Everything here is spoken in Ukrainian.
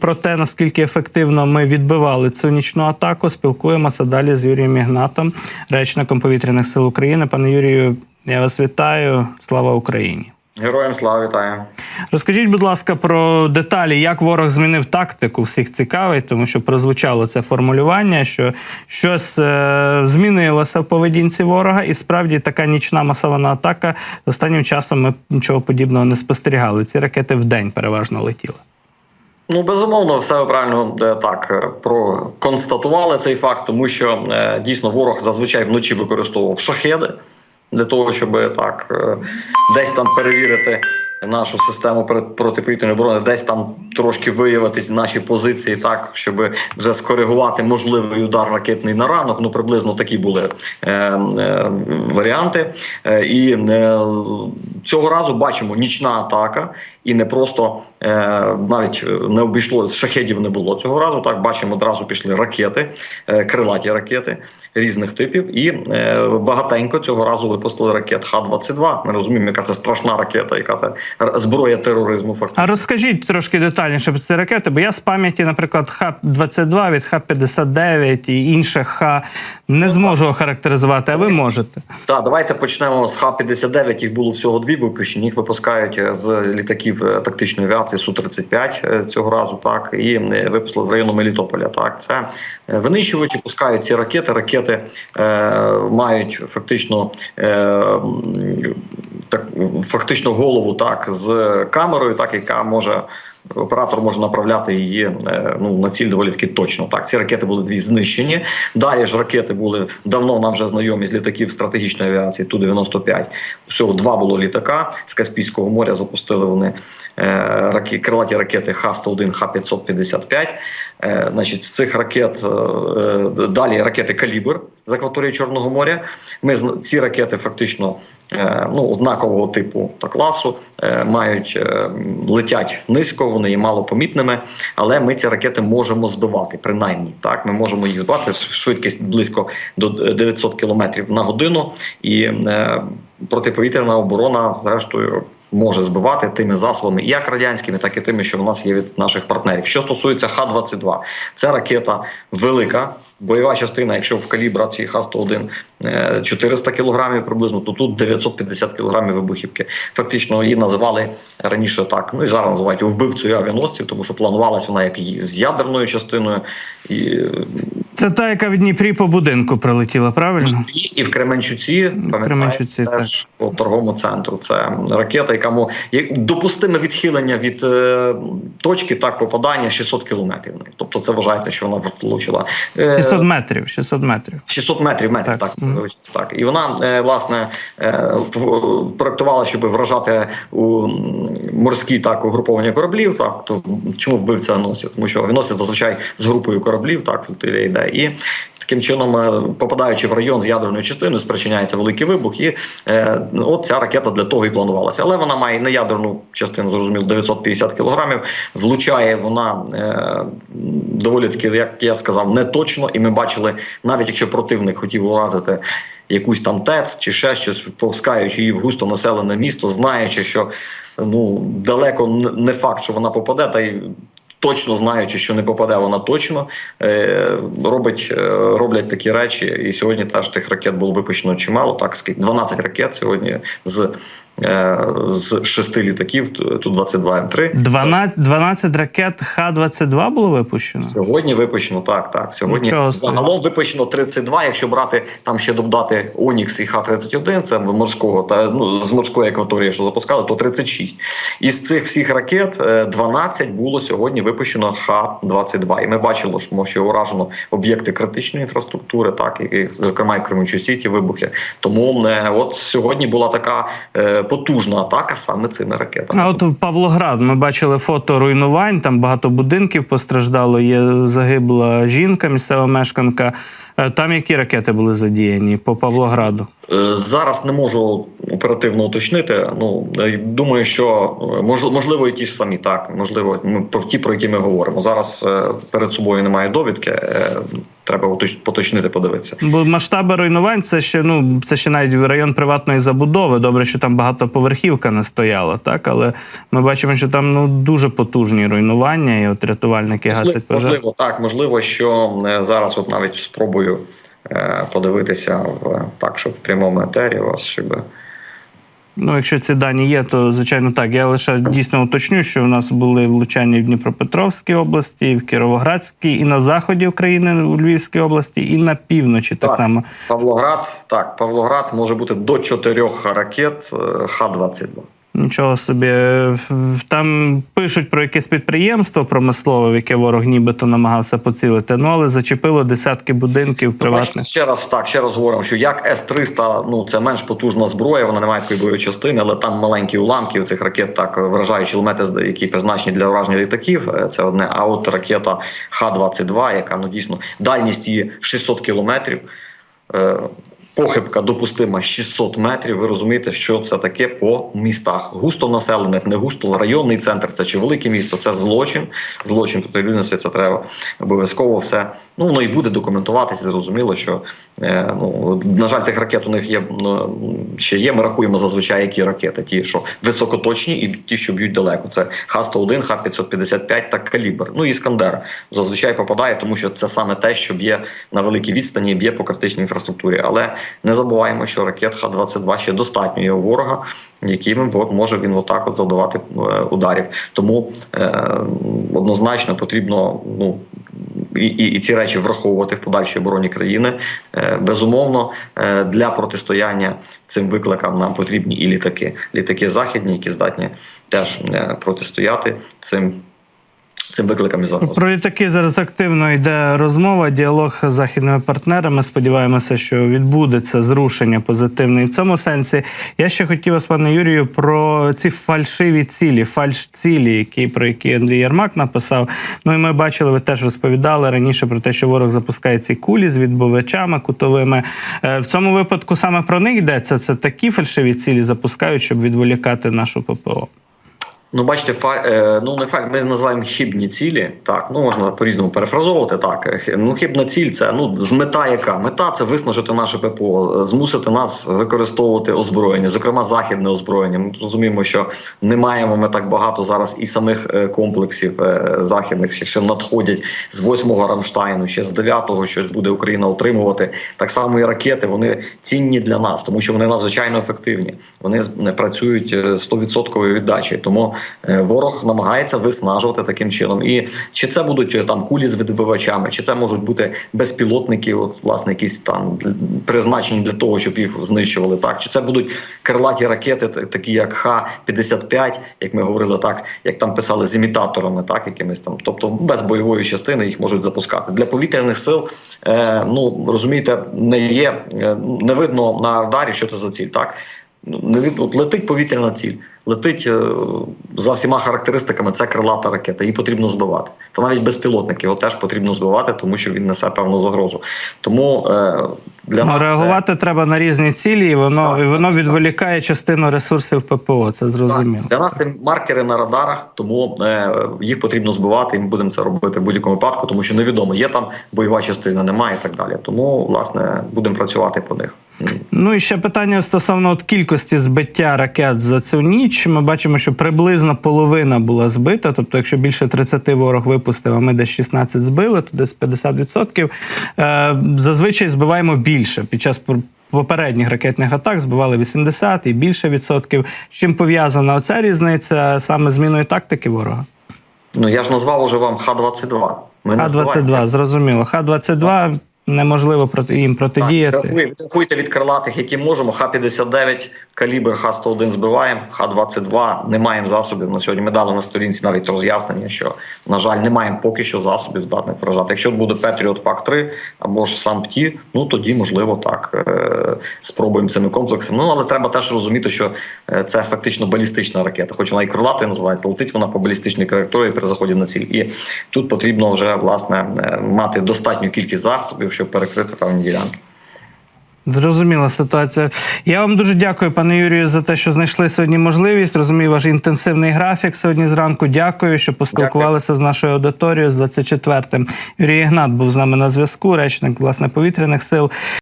Про те, наскільки ефективно ми відбивали цю нічну атаку, спілкуємося далі з Юрієм Ігнатом, речником повітряних сил України. Пане Юрію, я вас вітаю. Слава Україні! Героям слава вітаю. Розкажіть, будь ласка, про деталі, як ворог змінив тактику. Всіх цікавить, тому що прозвучало це формулювання, що щось е- змінилося в поведінці ворога, і справді така нічна масована атака останнім часом ми нічого подібного не спостерігали. Ці ракети в день переважно летіли. Ну безумовно, все ви правильно е, так е, проконстатували цей факт, тому що е, дійсно ворог зазвичай вночі використовував шахеди для того, щоб так десь там перевірити нашу систему протиповітряної оборони, десь там трошки виявити наші позиції, так щоб вже скоригувати можливий удар ракетний на ранок. Ну приблизно такі були е, е, варіанти. Е, і е, цього разу бачимо нічна атака, і не просто е, навіть не обійшло шахедів не було цього разу. Так бачимо, одразу пішли ракети, е, крилаті ракети різних типів, і е, багатенько цього разу випустили ракет Х-22. Ми розуміємо, яка це страшна ракета, яка р- зброя тероризму. Фактично. А розкажіть трошки детальніше про ці ракети, бо я з пам'яті, наприклад, Х-22 від Х-59 і інших Х не зможу охарактеризувати, а ви можете. Так, давайте почнемо з Х-59. Їх було всього дві випущені. Їх випускають е, з літаків е, тактичної авіації Су-35 е, цього разу. Так і випустили з району Мелітополя. Так, це винищувачі пускають ці ракети. Ракети е, мають фактично е, так, фактично голову так з камерою, так яка може. Оператор може направляти її е, ну на ціль доволі таки точно. Так, ці ракети були дві знищені. Далі ж ракети були давно нам вже знайомі з літаків стратегічної авіації. Ту 95 Всього два було літака з Каспійського моря. Запустили вони е, раки, крилаті ракети Х-101, Х-555. Е, значить, з цих ракет далі ракети Калібр з акваторії Чорного моря. Ми ці ракети фактично ну, однакового типу та класу мають летять низько, вони є малопомітними, але ми ці ракети можемо збивати. Принаймні, так ми можемо їх збивати швидкість близько до 900 км на годину, і е, протиповітряна оборона, зрештою. Може збивати тими засобами, як радянськими, так і тими, що в нас є від наших партнерів. Що стосується Х-22, це ракета велика, бойова частина, якщо в калібра ці Х-101 е, 400 кілограмів приблизно, то тут 950 кілограмів вибухівки. Фактично її називали раніше так. Ну і зараз називають вбивцею авіаносців, тому що планувалась вона як з ядерною частиною, і, Це та, яка в Дніпрі по будинку прилетіла, правильно? і, в Кременчуці, Кременчуці, теж по торговому центру. Це ракета, яка допустиме відхилення від е, точки так попадання 600 кілометрів. Тобто це вважається, що вона влучила. Е, 600 метрів, 600 метрів. 600 метрів, метрів, Так. так, так. І вона, е, власне, е, проектувала, щоб вражати у морські так угруповання кораблів. Так, то чому вбивця авіаносців? Тому що авіаносець зазвичай з групою кораблів, так, флотилія йде. І таким чином, е, попадаючи в район з ядерною частиною, спричиняється великий вибух. І е, от ця ракета для того і планувалася. Але вона має не ядерну частину, зрозуміло, 950 кілограмів. Влучає вона е, доволі таки, як я сказав, не точно. І ми бачили, навіть якщо противник хотів уразити. Якусь там ТЕЦ чи ще щось, пускаючи її в густо населене місто, знаючи, що ну далеко не факт, що вона попаде, та й точно знаючи, що не попаде вона точно, е, робить, е, роблять такі речі. І сьогодні теж тих ракет було випущено чимало. Так скільки 12 ракет сьогодні з, з шести літаків, ту 22 М3. 12, 12 ракет Х-22 було випущено? Сьогодні випущено так. Так сьогодні Нічого загалом випущено 32, Якщо брати там ще додати Онікс і Х-31, це морського та ну з морської акваторії, що запускали, то 36. Із цих всіх ракет е, 12 було сьогодні випущено Х-22. І ми бачили, що що уражено об'єкти критичної інфраструктури, так і зокрема і в Кременчуці ті вибухи. Тому е, от сьогодні була така е, потужна атака саме цими ракетами. А от в Павлоград ми бачили фото руйнувань, там багато будинків постраждало, є загибла жінка, місцева мешканка. Е, Там які ракети були задіяні по Павлограду? Е, Зараз не можу оперативно уточнити. Ну думаю, що е, мож- можливо ж самі так. Можливо, про ті, про які ми говоримо. Зараз е, перед собою немає довідки. е, Треба поточнити, подивитися. Бо масштаби руйнувань це ще ну це ще навіть район приватної забудови. Добре, що там багатоповерхівка не стояла, так але ми бачимо, що там ну дуже потужні руйнування, і от рятувальники Можливо, гасять пожежу. можливо, так, можливо, що зараз от навіть спробую подивитися в так, щоб в прямому етері вас, щоб Ну, якщо ці дані є, то звичайно так. Я лише дійсно уточню, що в нас були влучання в Дніпропетровській області, в Кіровоградській, і на заході України у Львівській області, і на півночі так, Так. само. Павлоград, так, Павлоград може бути до чотирьох ракет е, Х-22. Нічого собі. Там пишуть про якесь підприємство промислове, в яке ворог нібито намагався поцілити. Ну але зачепило десятки будинків Бачите, приватних. ще раз так, ще раз говоримо, що як С-300, ну це менш потужна зброя, вона не має такої бойової частини, але там маленькі уламки у цих ракет так вражаючі елементи, які призначені для враження літаків. е, Це одне. А от ракета Х-22, яка ну дійсно дальність її 600 кілометрів. Похибка допустима 600 метрів. Ви розумієте, що це таке по містах, густо населених, не густо районний центр. Це чи велике місто, це злочин. Злочин проти людяності, це треба обов'язково все. Ну воно і буде документуватися. Зрозуміло, що е, ну на жаль, тих ракет у них є ну, ще є. Ми рахуємо зазвичай які ракети, ті, що високоточні, і ті, що б'ють далеко. Це Х-101, Х-555 та калібр. Ну і Іскандер зазвичай попадає, тому що це саме те, що б'є на великій відстані, б'є по критичній інфраструктурі. Але не забуваємо, що ракет Х-22 ще достатньо є у ворога, якими от може він отак от завдавати е, ударів. Тому е, однозначно потрібно ну. І, і, і ці речі враховувати в подальшій обороні країни. Е, безумовно, е, для протистояння цим викликам нам потрібні і літаки. Літаки західні, які здатні теж е, протистояти цим, цим викликам і загрозам. Про літаки зараз активно йде розмова, діалог з західними партнерами. Сподіваємося, що відбудеться зрушення позитивне і в цьому сенсі. Я ще хотів вас, пане Юрію, про ці фальшиві цілі, фальш-цілі, які про які Андрій Ярмак написав. Ну і ми бачили, ви теж розповідали раніше про те, що ворог запускає ці кулі з відбивачами кутовими. Е, В цьому випадку саме про них йдеться. Це такі фальшиві цілі запускають, щоб відволікати нашу ППО. Ну, бачите, фа, е, ну не факт, ми називаємо хибні цілі. Так, ну можна по-різному перефразовувати. Так, Е, ну хибна ціль це ну з мета яка? Мета це виснажити наше ППО, змусити нас використовувати озброєння, зокрема західне озброєння. Ми розуміємо, що не маємо ми так багато зараз і самих е, комплексів західних, якщо надходять з 8-го Рамштайну, ще з 9-го щось буде Україна отримувати. Так само і ракети вони цінні для нас, тому що вони надзвичайно ефективні. Вони працюють е, 100% віддачі. Тому ворог намагається виснажувати таким чином. І чи це будуть е, там кулі з відбивачами, чи це можуть бути безпілотники, от власне якісь там призначені для того, щоб їх знищували. Так чи це будуть крилаті ракети, такі як Х-55, як ми говорили, так як там писали з імітаторами, так якимись там, тобто без бойової частини їх можуть запускати для повітряних сил. Е, ну розумієте, не є е, не видно на радарі, що це за ціль, так. Ну, не від- от летить повітряна ціль, летить е, за всіма характеристиками. Це крилата ракета, її потрібно збивати. Та навіть безпілотник його теж потрібно збивати, тому що він несе певну загрозу. Тому е, для Ну, нас реагувати треба на різні цілі, і воно, Так, і воно так, так. відволікає частину ресурсів ППО. Це це зрозуміло. для нас це маркери на радарах, тому е, їх потрібно збивати, і ми будемо це робити в будь-якому випадку, тому що невідомо, є там бойова частина, немає і так далі. Тому власне будемо працювати по них. Ну і ще питання стосовно от кількості збиття ракет за цю ніч. Ми бачимо, що приблизно половина була збита. Тобто, якщо більше 30 ворог випустив, а ми десь 16 збили, то десь 50%. Е, зазвичай збиваємо більше. Під час попередніх ракетних атак збивали 80 і більше відсотків. З чим пов'язана оця різниця саме зміною тактики ворога? Ну я ж назвав уже вам Х-22. Ми не збиваємо. Х-22, зрозуміло. Х-22 неможливо проти їм протидіяти. Рахуйте від крилатих, які можемо. Х-59, калібр, Х-101 збиваємо, Х-22 не маємо засобів на сьогодні. Ми дали на сторінці навіть роз'яснення, що, на жаль, не маємо поки що засобів здатних вражати. Якщо буде Patriot Пак-3 або ж сам ПТІ, ну тоді, можливо, так е- спробуємо цими комплексами. Ну, але треба теж розуміти, що е, це фактично балістична ракета, хоч вона і крилатою називається, летить вона по балістичній траєкторії при заході на ціль. І тут потрібно вже власне е, мати достатню кількість засобів, щоб перекрити певні ділянки. Зрозуміла ситуація. Я вам дуже дякую, пане Юрію, за те, що знайшли сьогодні можливість. Розумію ваш інтенсивний графік сьогодні зранку. Дякую, що поспілкувалися з нашою аудиторією з 24-м. Юрій Ігнат був з нами на зв'язку, речник власне повітряних сил.